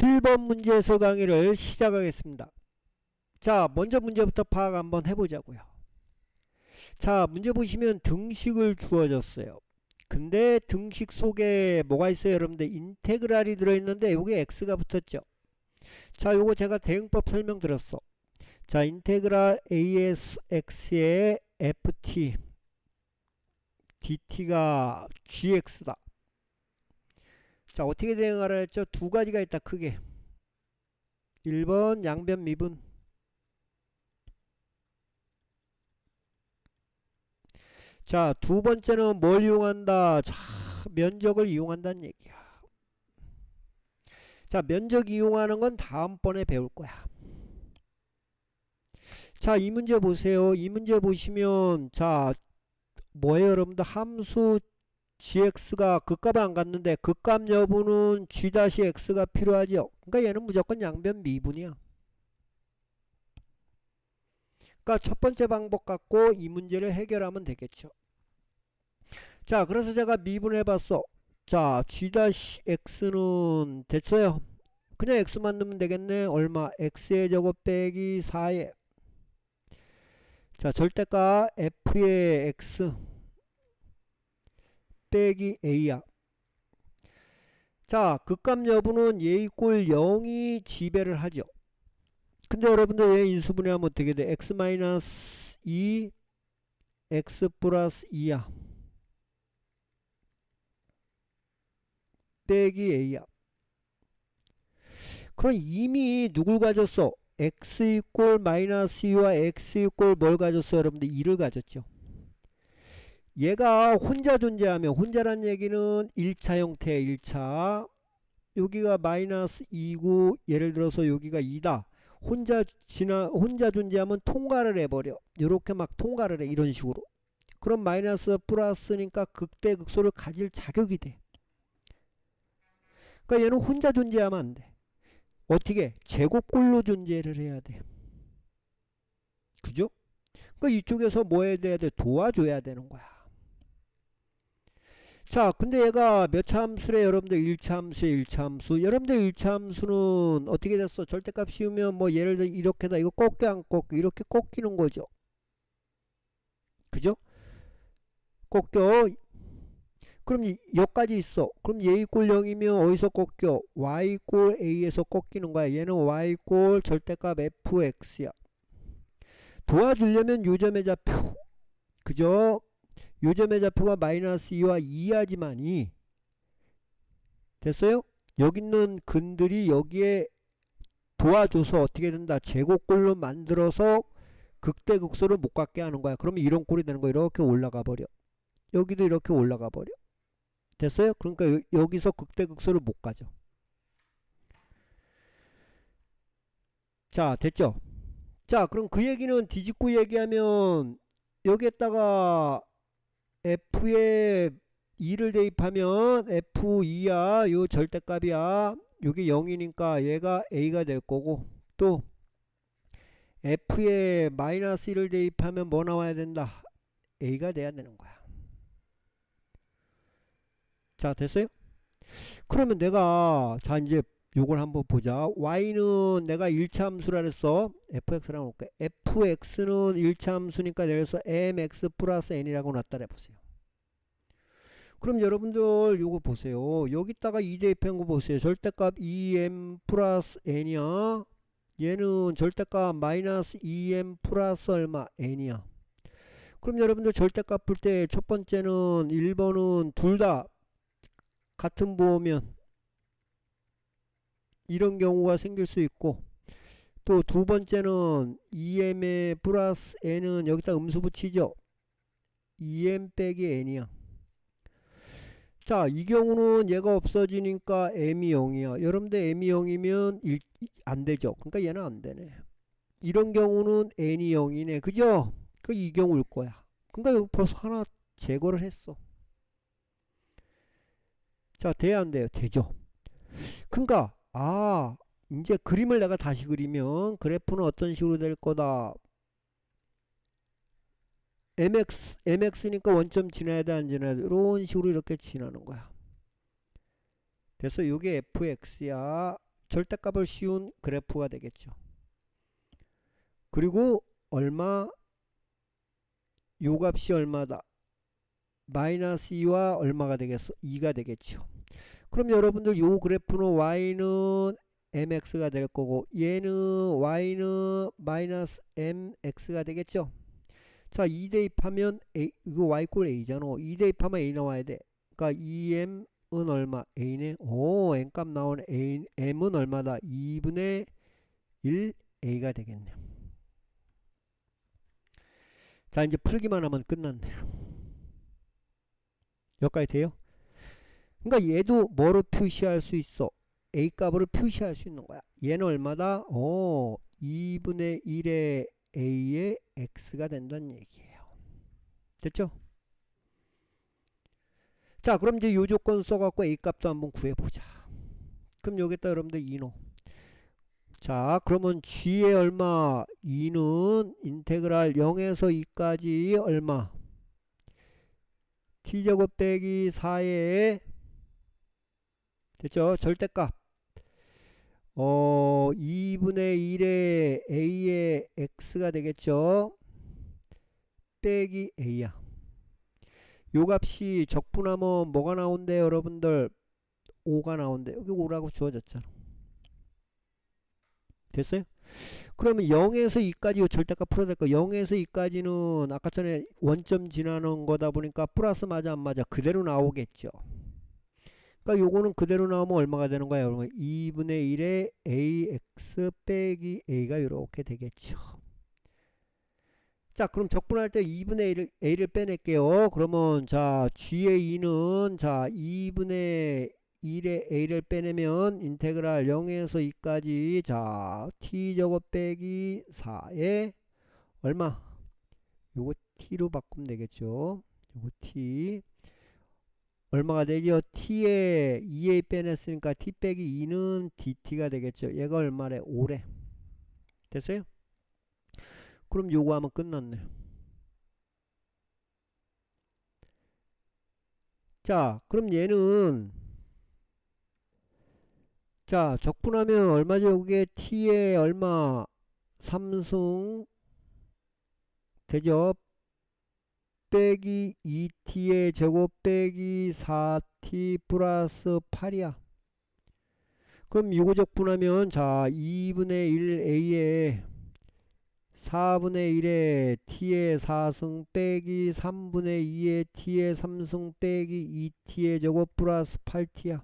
7번 문제 해설 강의를 시작하겠습니다. 자, 먼저 문제부터 파악 한번 해보자고요. 자, 문제 보시면 등식을 주어졌어요. 근데 등식 속에 뭐가 있어요, 여러분들? 인테그랄이 들어있는데 여기 x가 붙었죠. 자, 요거 제가 대응법 설명드렸어. 자, 인테그랄 asx의 ft dt가 gx다. 자, 어떻게 대응하라 했죠? 두 가지가 있다, 크게. 1번 양변 미분. 자, 두 번째는 뭘 이용한다? 자, 면적을 이용한다는 얘기야. 자, 면적 이용하는 건 다음번에 배울 거야. 자, 이 문제 보세요. 이 문제 보시면, 자, 뭐예요, 여러분들? 함수 gx가 극값을 안 갔는데 극값 여부는 g-x가 필요하죠. 그러니까 얘는 무조건 양변 미분이야. 그러니까 첫 번째 방법 갖고 이 문제를 해결하면 되겠죠. 자, 그래서 제가 미분해 봤어. 자, g-x는 됐어요. 그냥 x만 넣으면 되겠네. 얼마? x의 제곱 빼기 4에 자, 절대가 f의 x 빼기 a야. 자, 극값 여부는 얘 이꼴 0이 지배를 하죠. 근데 여러분들 얘 인수분해하면 어떻게 돼? x 마이너스 2 x 플러스 2야. 빼기 a야. 그럼 이미 누굴 가졌어? x 이꼴 마이너스 2와 x 이꼴 뭘 가졌어? 여러분들 2를 가졌죠. 얘가 혼자 존재하면 혼자란 얘기는 1차 형태 1차. 여기가 마이너스 2고 예를 들어서 여기가 2다. 혼자 지나 혼자 존재하면 통과를 해버려. 이렇게 막 통과를 해 이런 식으로. 그럼 마이너스 플러스니까 극대 극소를 가질 자격이 돼. 그러니까 얘는 혼자 존재하면 안 돼. 어떻게? 제곱꼴로 존재를 해야 돼. 그죠? 그러니까 이쪽에서 뭐 해야 돼? 도와줘야 되는 거야 자, 근데 얘가 몇차 함수래? 여러분들 1차 함수에 1차 함수. 여러분들 1차 함수는 어떻게 됐어? 절대값 씌우면 뭐 예를 들어 이렇게다. 이거 꺾여 안 꺾여? 이렇게 꺾이는 거죠. 그죠? 꺾여. 그럼 이- 여기까지 있어. 그럼 얘 이꼴 0이면 어디서 꺾여? y 이꼴 a에서 꺾이는 거야. 얘는 y 이꼴 절대값 fx야. 도와주려면 요점의 좌표. 그죠? 요점의 좌표가 마이너스 2와 2하지만이 됐어요? 여기 있는 근들이 여기에 도와줘서 어떻게 된다? 제곱꼴로 만들어서 극대극소를 못 갖게 하는 거야. 그러면 이런 꼴이 되는 거야. 이렇게 올라가 버려. 여기도 이렇게 올라가 버려. 됐어요? 그러니까 여, 여기서 극대극소를 못 가죠. 자, 됐죠? 자, 그럼 그 얘기는 뒤집고 얘기하면 여기에다가 f에 2를 대입하면 f2야 요 절대값이야. 요게 0이니까 얘가 a가 될 거고. 또 f에 마이너스 1을 대입하면 뭐 나와야 된다? A가 돼야 되는 거야. 자 됐어요? 그러면 내가 자 이제 요걸 한번 보자. y는 내가 1차 함수라 그랬어. fx라고 놓을게. fx는 1차 함수니까 내려서 mx 플러스 n이라고 놨다 해보세요. 그럼 여러분들 요거 보세요. 여기다가 2 대 입한 거 보세요. 절대값 2m 플러스 n이야. 얘는 절대값 마이너스 2m 플러스 얼마? n이야. 그럼 여러분들 절대값 풀 때 첫 번째는 1번은 둘 다 같은 부호면 이런 경우가 생길 수 있고 또 두 번째는 2m의 플러스 n은 여기다 음수 붙이죠? 2m 빼기 n이야. 자 이 경우는 얘가 없어지니까 m이 0이야. 여러분들 m이 0이면 일, 안 되죠? 그러니까 얘는 안 되네. 이런 경우는 n이 0이네. 그죠? 그 이 경우일 거야. 그러니까 여기 벌써 하나 제거를 했어. 자 돼야 안 돼요? 되죠. 그러니까 아 이제 그림을 내가 다시 그리면 그래프는 어떤 식으로 될 거다? mx mx니까 원점 지나야 돼 안 지나야 돼? 이런 식으로 이렇게 지나는 거야. 됐어. 요게 fx야. 절대값을 씌운 그래프가 되겠죠. 그리고 얼마? 요 값이 얼마다? 마이너스 2와 얼마가 되겠어? 2가 되겠죠 그럼 여러분들 요 그래프는 y는 mx가 될 거고 얘는 y는 마이너스 mx가 되겠죠? 자 2 대 입하면 a 이거 y 꼴 a잖아. 2 대 입하면 a 나와야 돼. 그러니까 2m은 얼마? A네. 오 n값 나오는 a, m은 얼마다? 2분의 1 a가 되겠네요 자 이제 풀기만 하면 끝났네요 여기까지 돼요? 그러니까 얘도 뭐로 표시할 수 있어? a 값으로 표시할 수 있는 거야 얘는 얼마다? 어 2분의 1의 a의 x가 된다는 얘기예요 됐죠? 자 그럼 이제 요 조건 써갖고 a 값도 한번 구해보자 그럼 여기다 여러분들 2노 자 그러면 g의 얼마 2는 인테그랄 0에서 2까지 얼마 t제곱 빼기 4의 됐죠? 절대값. 어 2분의 1의 a의 x가 되겠죠? 빼기 a야. 요 값이 적분하면 뭐가 나온대 여러분들? 5가 나온대. 여기 5라고 주어졌잖아. 됐어요? 그러면 0에서 2까지 절대값 풀어야 될거. 0에서 2까지는 아까 전에 원점 지나는 거다 보니까 플러스 맞아 안 맞아? 그대로 나오겠죠 그러니까 요거는 그대로 나오면 얼마가 되는 거야 여러분? 2분의 1의 ax 빼기 a가 이렇게 되겠죠. 자 그럼 적분할 때 2분의 1을 a를 빼낼게요. 그러면 자 g의 2는 자 2분의 1의 a를 빼내면 인테그랄 0에서 2까지 자 t제곱 빼기 4에 얼마? 요거 t로 바꾸면 되겠죠. 요거 t 얼마가 되죠? t에 2a 빼냈으니까 t 빼기 2는 dt가 되겠죠. 얘가 얼마래? 5래. 됐어요? 그럼 요거 하면 끝났네. 자 그럼 얘는 자 적분하면 얼마죠? 그게 t에 얼마? 삼승 되죠 빼기 2t의 제곱 빼기 4t 플러스 8이야 그럼 이거 적분하면 자 2분의 1a에 4분의 1에 t의 4승 빼기 3분의 2에 t의 3승 빼기 2t의 제곱 플러스 8t야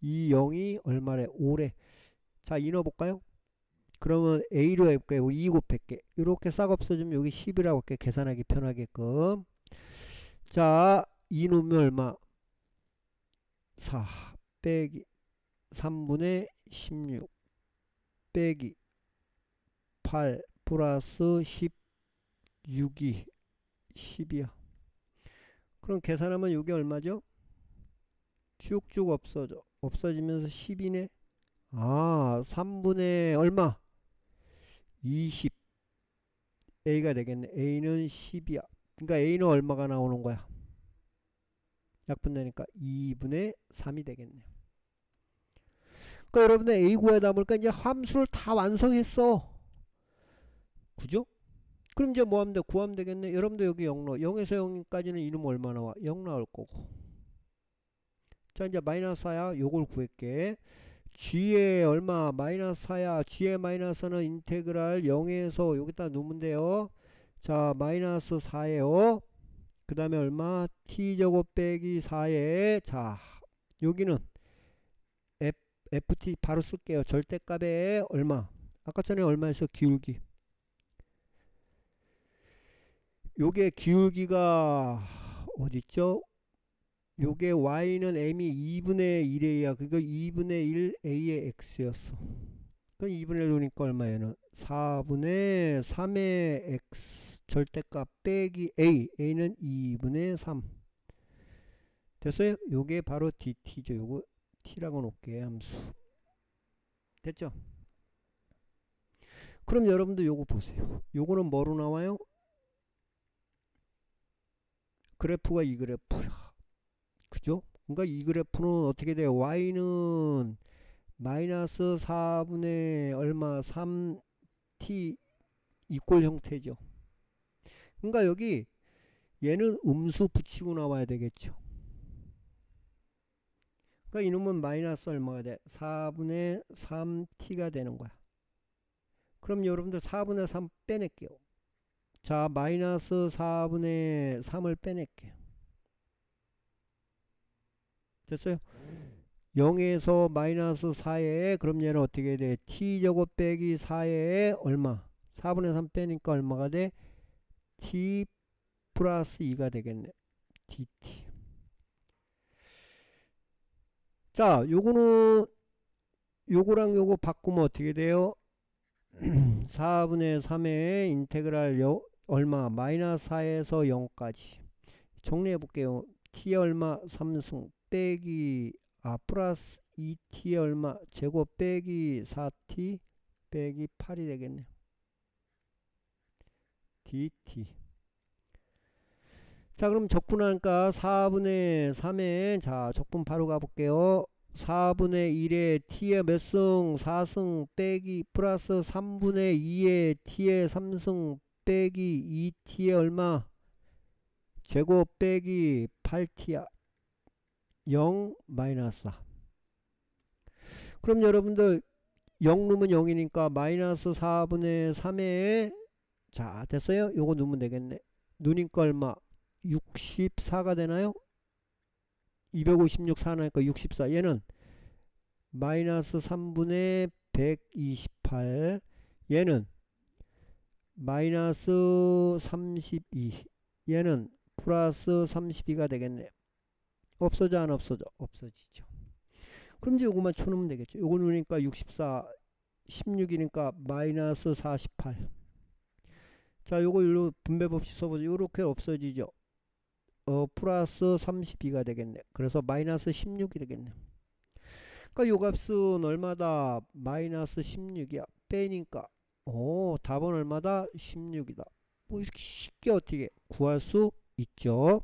이 0이 얼마래? 5래. 자, 이 넣어볼까요? 그러면 A로 해볼게요. 2 곱할게. 이렇게 싹 없어지면 여기 10이라고 할게. 계산하기 편하게끔. 자, 2 넣으면 얼마? 4 빼기 3분의 16 빼기 8 플러스 16이 10이야. 그럼 계산하면 이게 얼마죠? 쭉쭉 없어져. 없어지면서 10이네. 아, 3분의 얼마? 20. A가 되겠네. A는 10이야. 그러니까 A는 얼마가 나오는 거야? 약분되니까 2분의 3이 되겠네. 그러니까 여러분들 A 구하다 보니까 이제 함수를 다 완성했어. 그죠? 그럼 이제 뭐 하면 돼? 구하면 되겠네. 여러분들 여기 0 넣어. 0에서 0까지는 이름 얼마 나와? 0 나올 거고. 자 이제 마이너스 4야 요걸 구할게 g의 얼마 마이너스 4야 g의 마이너스는 인테그랄 0에서 여기다 놓으면 돼요. 자 마이너스 4에요. 그 다음에 얼마? T제곱 빼기 4에 자 여기는 F, ft 바로 쓸게요. 절대값에 얼마? 아까 전에 얼마였어? 기울기. 요게 기울기가 어딨죠 요게 y는 m이 2분의 1a야. 그거 2분의 1 a의 x였어. 그럼 2분의 1 놓으니까 얼마예요? 4분의 3의 x 절대값 빼기 a. a는 2분의 3. 됐어요? 요게 바로 dt죠. 요거 t라고 놓을게 함수. 됐죠? 그럼 여러분들 요거 보세요. 요거는 뭐로 나와요? 그래프가 이 그래프야. 그죠? 그러니까 이 그래프는 어떻게 돼요? y는 마이너스 4분의 얼마 3t 이꼴 형태죠. 그러니까 여기 얘는 음수 붙이고 나와야 되겠죠. 그러니까 이놈은 마이너스 얼마가 돼? 4분의 3t가 되는 거야. 그럼 여러분들 4분의 3 빼낼게요. 자, 마이너스 4분의 3을 빼낼게요. 됐어요? 0에서 마이너스 4에 그럼 얘는 어떻게 돼? t제곱 빼기 4에 얼마? 4분의 3 빼니까 얼마가 돼? t 플러스 2가 되겠네. dt. 자, 요거는 요거랑 요거 바꾸면 어떻게 돼요? 4분의 3의 인테그랄 요, 얼마? 마이너스 4에서 0까지. 정리해 볼게요. t 얼마? 3승 빼기 아 플러스 2t 얼마? 제곱 빼기 4t 빼기 8이 되겠네. dt. 자, 그럼 적분하니까 4분의 3에 자, 적분 바로 가볼게요. 4분의 1에 t의 몇 승? 4승 빼기 플러스 3분의 2에 t의 3승 빼기 2t의 얼마? 제곱 빼기 8t야. 0 마이너스 4. 그럼 여러분들 0 넣으면 0이니까 마이너스 4분의 3에 자 됐어요? 요거 넣으면 되겠네. 누니까 얼마? 64가 되나요? 256 4나니까 64 얘는 마이너스 3분의 128 얘는 마이너스 32 얘는 플러스 32가 되겠네 없어져 안 없어져 없어지죠 그럼 이제 요거만 쳐놓으면 되겠죠 요거 누니까 64 16이니까 마이너스 48 자, 요거 일로 분배 법칙 써보죠. 요렇게 없어지죠. 어, 플러스 32가 되겠네. 그래서 마이너스 16이 되겠네. 그러니까 요 값은 얼마다? 마이너스 16이야. 빼니까. 오, 답은 얼마다? 16이다. 뭐 이렇게 쉽게 어떻게 구할 수 있죠.